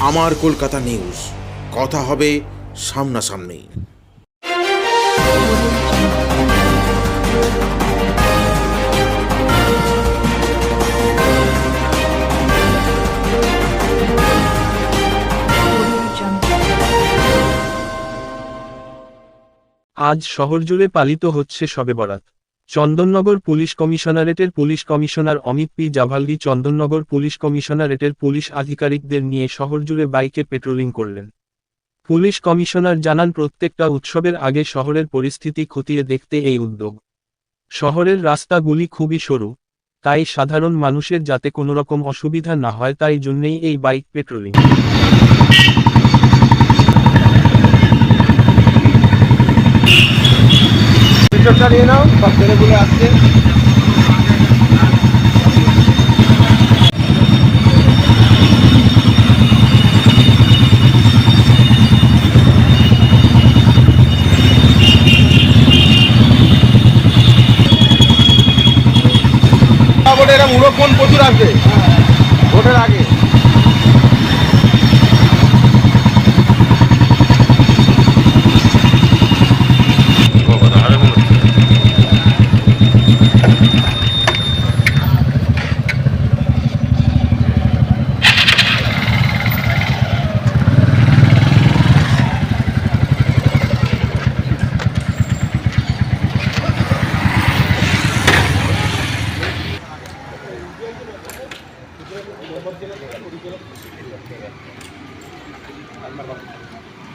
আমার কলকাতা নিউজ। কথা হবে সামনাসামনি। আজ শহরজুড়ে পালিত হচ্ছে Shabe Barat. Chandannagar police কমিশনারেটের police commissioner Amit P Javalgi Chandannagar police কমিশনারেটের police আধিকারিকদের নিয়ে শহরজুড়ে বাইকে পেট্রোলিং করলেন। পুলিশ কমিশনার জানান, প্রত্যেকটা উৎসবের আগে শহরের পরিস্থিতি খতিয়ে দেখতে এই উদ্যোগ। শহরের রাস্তাগুলি খুবই সরু, তাই সাধারণ মানুষের যাতে কোনোরকম অসুবিধা না হয়, তাই জন্যেই এই বাইক পেট্রোলিং। পিকচারটা নিয়ে নাও সব ছেলেগুলো আসছে। ভোটের আগে।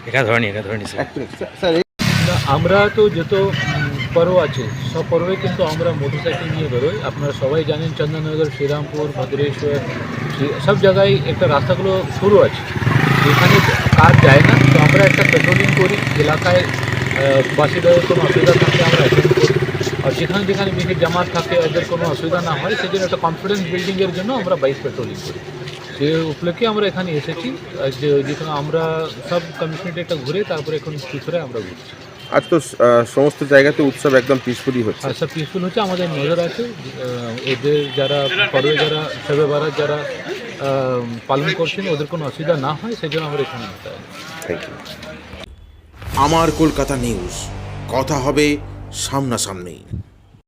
একা ধরনি একা ধরনি স্যার এক মিনিট স্যার এই আমরা তো যত উম, পর্ব আছে। সব পর্বে কিন্তু আমরা মোটরসাইকেল নিয়ে বেরোই। আপনারা সবাই জানেন চন্দননগর, শ্রীরামপুর ভদ্রেশ্বর সব জায়গায় একটা রাস্তাগুলো শুরু আছে। যেখানে কার যায় না। তো আমরা একটা পেট্রোলিং করি। এলাকায় বাসীদের কোনো অসুবিধা থাকলে আমরা করি। আর যেখানে যেখানে ভিড় জামাত থাকে, এদের কোনো অসুবিধা না হয়। সেজন্য একটা কনফিডেন্স বিল্ডিংয়ের জন্য আমরা বাইক পেট্রোলিং করি। সে উপলক্ষে আমরা এখানে এসেছি। যেখানে আমরা সব কমিশনারেটটা ঘুরে তারপরে এখন পিছনে আমরা ঘুরছি। আজ তো সমস্ত জায়গাতে উৎসব একদম পিসফুলি হচ্ছে। আচ্ছা পিসফুল হচ্ছে আমাদের নজর আছে এদের যারা পরে যারা সেবে বারাত যারা পালন করছেন ওদের কোনো অসুবিধা না হয় সেই জন্য আমরা এখানে থ্যাংক ইউ আমার কলকাতা নিউজ কথা হবে সামনাসামনি।